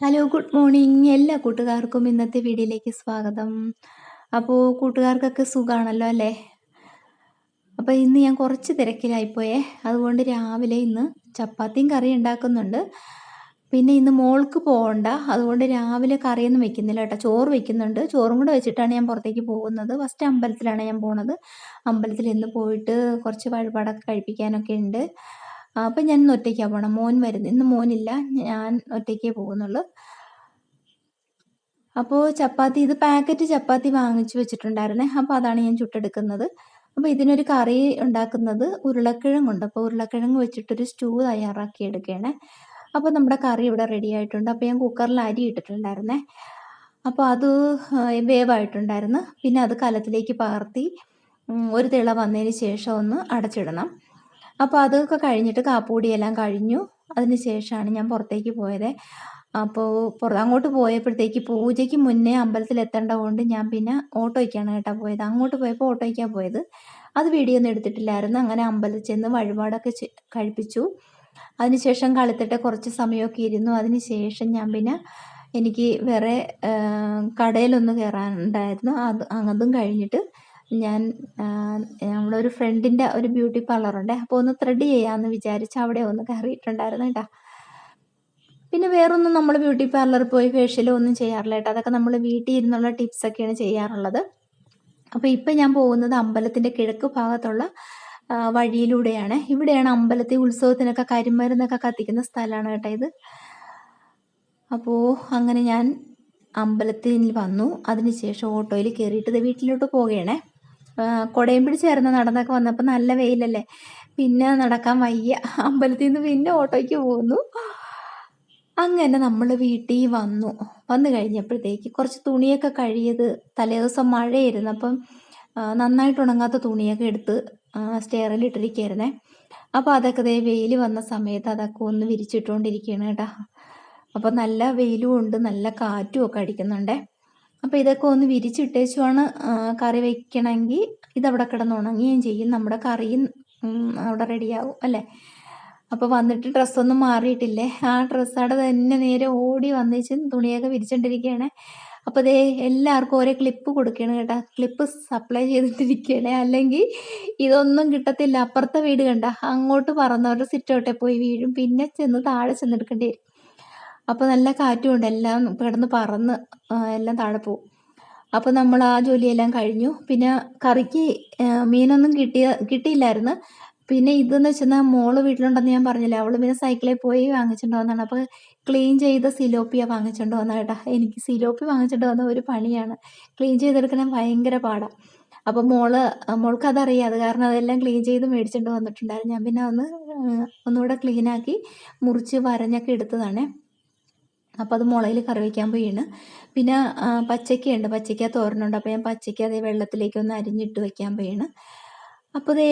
Hello good morning എല്ലാ കൂട്ടുകാർക്കും ഇന്നത്തെ വീഡിയോയിലേക്ക് സ്വാഗതം. അപ്പോൾ കൂട്ടുകാർക്കൊക്കെ സുഖമാണല്ലോ അല്ലേ? അപ്പോൾ ഇന്ന് ഞാൻ കുറച്ച് തിരക്കിലായിപ്പോയേ. അതുകൊണ്ട് രാവിലെ ഇന്ന് ചപ്പാത്തിയും കറി ഉണ്ടാക്കുന്നുണ്ട്. പിന്നെ ഇന്ന് മോൾക്ക് പോകണ്ട അതുകൊണ്ട് രാവിലെ കറിയൊന്നും വെക്കുന്നില്ല കേട്ടോ. ചോറ് വെക്കുന്നുണ്ട്. ചോറും കൂടെ വെച്ചിട്ടാണ് ഞാൻ പുറത്തേക്ക് പോകുന്നത്. ഫസ്റ്റ് അമ്പലത്തിലാണ് ഞാൻ പോകുന്നത് അമ്പലത്തിൽ ഇന്ന് പോയിട്ട് കുറച്ച് വഴിപാടൊക്കെ കഴിപ്പിക്കാനൊക്കെ ഉണ്ട്. അപ്പം ഞാൻ ഇന്ന് ഒറ്റയ്ക്കാണ് പോകണം മോൻ വരുന്നത് ഇന്ന് മോനില്ല. ഞാൻ ഒറ്റയ്ക്കേ പോകുന്നുള്ളൂ. അപ്പോൾ ചപ്പാത്തി ഇത് പാക്കറ്റ് ചപ്പാത്തി വാങ്ങിച്ചു വെച്ചിട്ടുണ്ടായിരുന്നേ. അപ്പോൾ അതാണ് ഞാൻ ചുട്ടെടുക്കുന്നത്. അപ്പോൾ ഇതിനൊരു കറി ഉണ്ടാക്കുന്നത് ഉരുളക്കിഴങ്ങുണ്ട് അപ്പോൾ ഉരുളക്കിഴങ്ങ് വെച്ചിട്ടൊരു സ്റ്റൂ തയ്യാറാക്കി എടുക്കുകയാണ് അപ്പോൾ നമ്മുടെ കറി ഇവിടെ റെഡി ആയിട്ടുണ്ട്. അപ്പോൾ ഞാൻ കുക്കറിൽ അരി ഇട്ടിട്ടുണ്ടായിരുന്നേ. അപ്പോൾ അത് വേവായിട്ടുണ്ടായിരുന്നു. പിന്നെ അത് കലത്തിലേക്ക് പകർത്തി ഒരു തിള വന്നതിന് ശേഷം ഒന്ന് അടച്ചിടണം. അപ്പോൾ അതൊക്കെ കഴിഞ്ഞിട്ട് കാപ്പൂടിയെല്ലാം കഴിഞ്ഞു. അതിന് ശേഷമാണ് ഞാൻ പുറത്തേക്ക് പോയത്. അപ്പോൾ പുറത്ത് അങ്ങോട്ട് പോയപ്പോഴത്തേക്ക് പൂജയ്ക്ക് മുന്നേ അമ്പലത്തിൽ എത്തേണ്ട കൊണ്ട് ഞാൻ പിന്നെ ഓട്ടോയ്ക്കാണ് കേട്ടോ പോയത്. അങ്ങോട്ട് പോയപ്പോൾ ഓട്ടോയ്ക്കാണ് പോയത്. അത് വീഡിയോ ഒന്നും എടുത്തിട്ടില്ലായിരുന്നു. അങ്ങനെ അമ്പലത്തിൽ ചെന്ന് വഴിപാടൊക്കെ കഴിപ്പിച്ചു. അതിനുശേഷം കളിത്തിട്ട് കുറച്ച് സമയമൊക്കെ ഇരുന്നു. അതിനുശേഷം ഞാൻ പിന്നെ എനിക്ക് വേറെ കടയിലൊന്ന് കയറാനുണ്ടായിരുന്നു അത് അതും കഴിഞ്ഞിട്ട് ഞാൻ നമ്മുടെ ഒരു ഫ്രണ്ടിന്റെ ഒരു ബ്യൂട്ടി പാർലറുണ്ട് അപ്പോൾ ഒന്ന് ത്രെഡ് ചെയ്യാമെന്ന് വിചാരിച്ച് അവിടെ ഒന്ന് കയറിയിട്ടുണ്ടായിരുന്നു കേട്ടോ. പിന്നെ വേറൊന്നും നമ്മൾ ബ്യൂട്ടി പാർലറിൽ പോയി ഫേഷ്യലോ ഒന്നും ചെയ്യാറില്ല കേട്ടോ. അതൊക്കെ നമ്മൾ വീട്ടിൽ ഇരുന്നുള്ള ടിപ്സൊക്കെയാണ് ചെയ്യാറുള്ളത്. അപ്പോൾ ഇപ്പം ഞാൻ പോകുന്നത് അമ്പലത്തിന്റെ കിഴക്ക് ഭാഗത്തുള്ള വഴിയിലൂടെയാണ്. ഇവിടെയാണ് അമ്പലത്തിൽ ഉത്സവത്തിനൊക്കെ കരിമരുന്നൊക്കെ കത്തിക്കുന്ന സ്ഥലമാണ് കേട്ടോ ഇത്. അപ്പോൾ അങ്ങനെ ഞാൻ അമ്പലത്തിൽ വന്നു. അതിനുശേഷം ഓട്ടോയിൽ കയറിയിട്ട് വീട്ടിലോട്ട് പോവുകയാണേ കുടയും പിടിച്ചായിരുന്നു നടന്നൊക്കെ വന്നപ്പോൾ നല്ല വെയിലല്ലേ. പിന്നെ നടക്കാൻ വയ്യ. അമ്പലത്തിൽ നിന്ന് പിന്നെ ഓട്ടോയ്ക്ക് പോകുന്നു അങ്ങനെ നമ്മൾ വീട്ടിൽ വന്നു. വന്നു കഴിഞ്ഞപ്പോഴത്തേക്ക് കുറച്ച് തുണിയൊക്കെ കഴിയത് തലേദിവസം മഴയായിരുന്നു. അപ്പം നന്നായിട്ട് ഉണങ്ങാത്ത തുണിയൊക്കെ എടുത്ത് സ്റ്റെയറിൽ ഇട്ടിരിക്കുകയായിരുന്നേ അപ്പോൾ അതൊക്കെ ദേ വെയിൽ വന്ന സമയത്ത് അതൊക്കെ ഒന്ന് വിരിച്ചിട്ടുകൊണ്ടിരിക്കുകയാണ് കേട്ടോ. അപ്പോൾ നല്ല വെയിലും ഉണ്ട് നല്ല കാറ്റും ഒക്കെ അടിക്കുന്നുണ്ടേ. അപ്പോൾ ഇതൊക്കെ ഒന്ന് വിരിച്ചിട്ടേച്ചുമാണ് കറി വയ്ക്കണമെങ്കിൽ ഇതവിടെ കിടന്ന് ഉണങ്ങുകയും ചെയ്യും. നമ്മുടെ കറിയും അവിടെ റെഡിയാവും അല്ലേ? അപ്പോൾ വന്നിട്ട് ഡ്രസ്സൊന്നും മാറിയിട്ടില്ലേ? ആ ഡ്രസ്സവിടെ തന്നെ നേരെ ഓടി വന്നേച്ച് തുണിയൊക്കെ വിരിച്ചോണ്ടിരിക്കുകയാണ്. അപ്പോൾ അതേ എല്ലാവർക്കും ഓരോ ക്ലിപ്പ് കൊടുക്കുകയാണ് കേട്ടോ. ക്ലിപ്പ് സപ്ലൈ ചെയ്തിട്ടിരിക്കുകയാണ്. അല്ലെങ്കിൽ ഇതൊന്നും കിട്ടത്തില്ല. അപ്പുറത്തെ വീട് കണ്ട അങ്ങോട്ട് പറന്നവരുടെ സിറ്റോട്ടെ പോയി വീഴും. പിന്നെ ചെന്ന് താഴെ ചെന്നെടുക്കേണ്ടി വരും. അപ്പോൾ നല്ല കാറ്റും ഉണ്ട് എല്ലാം കിടന്ന് പറന്ന് എല്ലാം താഴെ പോവും അപ്പോൾ നമ്മൾ ആ ജോലിയെല്ലാം കഴിഞ്ഞു. പിന്നെ കറിക്ക് മീനൊന്നും കിട്ടിയ കിട്ടിയില്ലായിരുന്നു. പിന്നെ ഇതെന്ന് വെച്ചാൽ മോൾ വീട്ടിലുണ്ടെന്ന് ഞാൻ പറഞ്ഞില്ല അവൾ പിന്നെ സൈക്കിളിൽ പോയി വാങ്ങിച്ചിട്ട് എന്നാണ് അപ്പോൾ ക്ലീൻ ചെയ്ത സിലോപ്പിയ വാങ്ങിച്ചിട്ട് വന്ന കേട്ടോ എനിക്ക് സിലോപ്പി വാങ്ങിച്ചിട്ട് വന്ന ഒരു പണിയാണ്. ക്ലീൻ ചെയ്തെടുക്കാൻ ഭയങ്കര പാടാണ് അപ്പോൾ മോൾ മോൾക്ക് അതറിയാം അത് കാരണം അതെല്ലാം ക്ലീൻ ചെയ്ത് മേടിച്ചിട്ട് വന്നിട്ടുണ്ടായിരുന്നു. ഞാൻ പിന്നെ ഒന്ന് ഒന്നുകൂടെ ക്ലീനാക്കി മുറിച്ച് വരഞ്ഞൊക്കെ എടുത്തതാണ്. അപ്പോൾ അത് മുളയിൽ കറി വയ്ക്കാൻ പോയിണ്. പിന്നെ പച്ചക്കയുണ്ട്. പച്ചക്ക തോരനുണ്ട്. അപ്പോൾ ഞാൻ പച്ചക്ക അതേ വെള്ളത്തിലേക്ക് ഒന്ന് അരിഞ്ഞിട്ട് വയ്ക്കാൻ പോയിണ്. അപ്പോൾ ദേ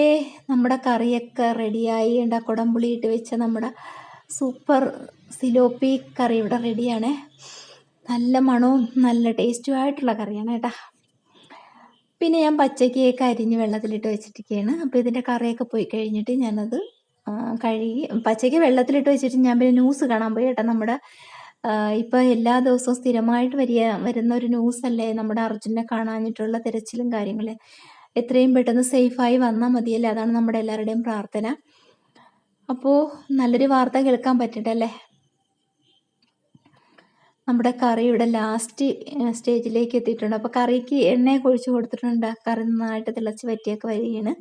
നമ്മുടെ കറിയൊക്കെ റെഡിയായി. ഉണ്ട് കുടംപുളി ഇട്ട് വെച്ച നമ്മുടെ സൂപ്പർ സിലോപ്പി കറി ഇവിടെ റെഡിയാണ്. നല്ല മണവും നല്ല ടേസ്റ്റും ആയിട്ടുള്ള കറിയാണ് കേട്ടോ. പിന്നെ ഞാൻ പച്ചക്കയൊക്കെ അരിഞ്ഞ് വെള്ളത്തിലിട്ട് വെച്ചിട്ടിരിക്കുകയാണ് അപ്പോൾ ഇതിന്റെ കറിയൊക്കെ പോയി കഴിഞ്ഞിട്ട് ഞാനത് കഴുകി പച്ചയ്ക്ക് വെള്ളത്തിലിട്ട് വെച്ചിട്ട് ഞാൻ പിന്നെ ന്യൂസ് കാണാൻ പോയി കേട്ടോ. നമ്മുടെ ഇപ്പോൾ എല്ലാ ദിവസവും സ്ഥിരമായിട്ട് വരിക വരുന്ന ഒരു ന്യൂസ് അല്ലേ നമ്മുടെ അർജുനെ കാണാഞ്ഞിട്ടുള്ള തിരച്ചിലും കാര്യങ്ങളെ. എത്രയും പെട്ടെന്ന് സേഫായി വന്നാൽ മതിയല്ലേ? അതാണ് നമ്മുടെ എല്ലാവരുടെയും പ്രാർത്ഥന. അപ്പോൾ നല്ലൊരു വാർത്ത കേൾക്കാൻ പറ്റട്ടല്ലേ? നമ്മുടെ കറിയുടെ ലാസ്റ്റ് സ്റ്റേജിലേക്ക് എത്തിയിട്ടുണ്ട്. അപ്പോൾ കറിക്ക് എണ്ണയൊക്കെ ഒഴിച്ചു കൊടുത്തിട്ടുണ്ട്. കറി നന്നായിട്ട് തിളച്ച് വറ്റിയൊക്കെ വരികയാണ്.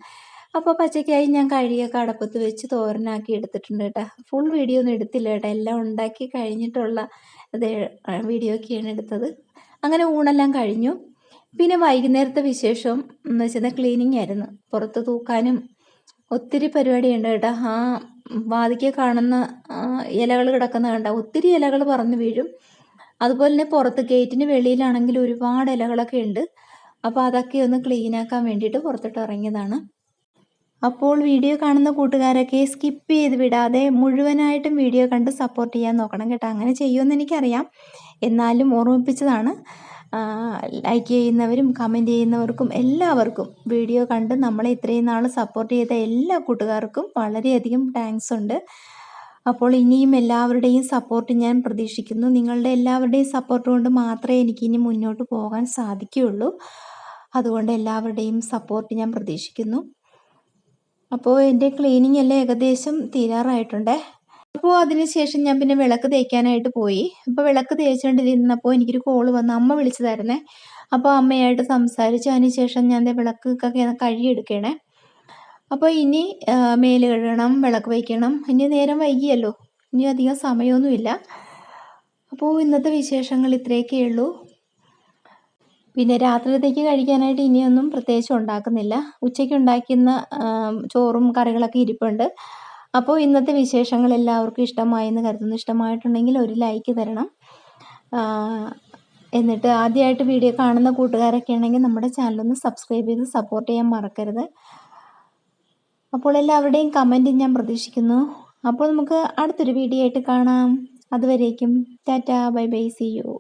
അപ്പോൾ പച്ചക്കായി ഞാൻ കഴുകിയൊക്കെ അടപ്പത്ത് വെച്ച് തോരനാക്കി എടുത്തിട്ടുണ്ട് കേട്ടോ. ഫുൾ വീഡിയോ ഒന്നും എടുത്തില്ല കേട്ടോ. എല്ലാം ഉണ്ടാക്കി കഴിഞ്ഞിട്ടുള്ള ഇത് വീഡിയോ ഒക്കെയാണ് എടുത്തത്. അങ്ങനെ ഊണെല്ലാം കഴിഞ്ഞു. പിന്നെ വൈകുന്നേരത്തെ വിശേഷം എന്ന് വെച്ചാൽ ക്ലീനിങ് ആയിരുന്നു. പുറത്ത് തൂക്കാനും ഒത്തിരി പരിപാടിയുണ്ട് കേട്ടോ. ആ വാതിക്കെ കാണുന്ന ഇലകൾ കിടക്കുന്ന കണ്ട ഒത്തിരി ഇലകൾ പറന്ന് വീഴും. അതുപോലെ തന്നെ പുറത്ത് ഗേറ്റിന് വെളിയിലാണെങ്കിൽ ഒരുപാട് ഇലകളൊക്കെ ഉണ്ട്. അപ്പോൾ അതൊക്കെ ഒന്ന് ക്ലീനാക്കാൻ വേണ്ടിയിട്ട് പുറത്തോട്ട് ഇറങ്ങിയതാണ്. അപ്പോൾ വീഡിയോ കാണുന്ന കൂട്ടുകാരൊക്കെ സ്കിപ്പ് ചെയ്ത് വിടാതെ മുഴുവനായിട്ടും വീഡിയോ കണ്ട് സപ്പോർട്ട് ചെയ്യാൻ നോക്കണം കേട്ടോ. അങ്ങനെ ചെയ്യുമെന്ന് എനിക്കറിയാം. എന്നാലും ഓർമ്മിപ്പിച്ചതാണ്. ലൈക്ക് ചെയ്യുന്നവരും കമന്റ് ചെയ്യുന്നവർക്കും എല്ലാവർക്കും വീഡിയോ കണ്ട് നമ്മളെ ഇത്രയും നാൾ സപ്പോർട്ട് ചെയ്ത എല്ലാ കൂട്ടുകാർക്കും വളരെയധികം താങ്ക്സ് ഉണ്ട്. അപ്പോൾ ഇനിയും എല്ലാവരുടെയും സപ്പോർട്ട് ഞാൻ പ്രതീക്ഷിക്കുന്നു. നിങ്ങളുടെ എല്ലാവരുടെയും സപ്പോർട്ട് കൊണ്ട് മാത്രമേ എനിക്ക് ഇനി മുന്നോട്ട് പോകാൻ സാധിക്കുകയുള്ളൂ. അതുകൊണ്ട് എല്ലാവരുടെയും സപ്പോർട്ട് ഞാൻ പ്രതീക്ഷിക്കുന്നു. അപ്പോൾ എന്റെ ക്ലീനിങ് എല്ലാം ഏകദേശം തീരാറായിട്ടുണ്ട്. അപ്പോൾ അതിനുശേഷം ഞാൻ പിന്നെ വിളക്ക് തേക്കാനായിട്ട് പോയി. അപ്പോൾ വിളക്ക് തേച്ചുകൊണ്ടിരുന്നപ്പോൾ എനിക്കൊരു കോൾ വന്ന് അമ്മ വിളിച്ചതായിരുന്നേ. അപ്പോൾ അമ്മയായിട്ട് സംസാരിച്ചു. അതിന് ശേഷം ഞാൻ വിളക്കൊക്കെ കഴുകിയെടുക്കണേ അപ്പോൾ ഇനി മേൽ കഴുകണം വിളക്ക് വയ്ക്കണം. ഇനി നേരം വൈകിയല്ലോ. ഇനി അധികം സമയമൊന്നുമില്ല. അപ്പോൾ ഇന്നത്തെ വിശേഷങ്ങൾ ഇത്രയൊക്കെ ഉള്ളൂ. പിന്നെ രാത്രിയിലത്തേക്ക് കഴിക്കാനായിട്ട് ഇനിയൊന്നും പ്രത്യേകിച്ച് ഉണ്ടാക്കുന്നില്ല. ഉച്ചയ്ക്ക് ഉണ്ടാക്കുന്ന ചോറും കറികളൊക്കെ ഇരിപ്പുണ്ട്. അപ്പോൾ ഇന്നത്തെ വിശേഷങ്ങൾ എല്ലാവർക്കും ഇഷ്ടമായെന്ന് കരുതുന്നു. ഇഷ്ടമായിട്ടുണ്ടെങ്കിൽ ഒരു ലൈക്ക് തരണം. എന്നിട്ട് ആദ്യമായിട്ട് വീഡിയോ കാണുന്ന കൂട്ടുകാരൊക്കെ ആണെങ്കിൽ നമ്മുടെ ചാനലൊന്ന് സബ്സ്ക്രൈബ് ചെയ്ത് സപ്പോർട്ട് ചെയ്യാൻ മറക്കരുത്. അപ്പോൾ എല്ലാവരുടെയും കമന്റ് ഞാൻ പ്രതീക്ഷിക്കുന്നു. അപ്പോൾ നമുക്ക് അടുത്തൊരു വീഡിയോ ആയിട്ട് കാണാം. അതുവരേക്കും tata bye bye see you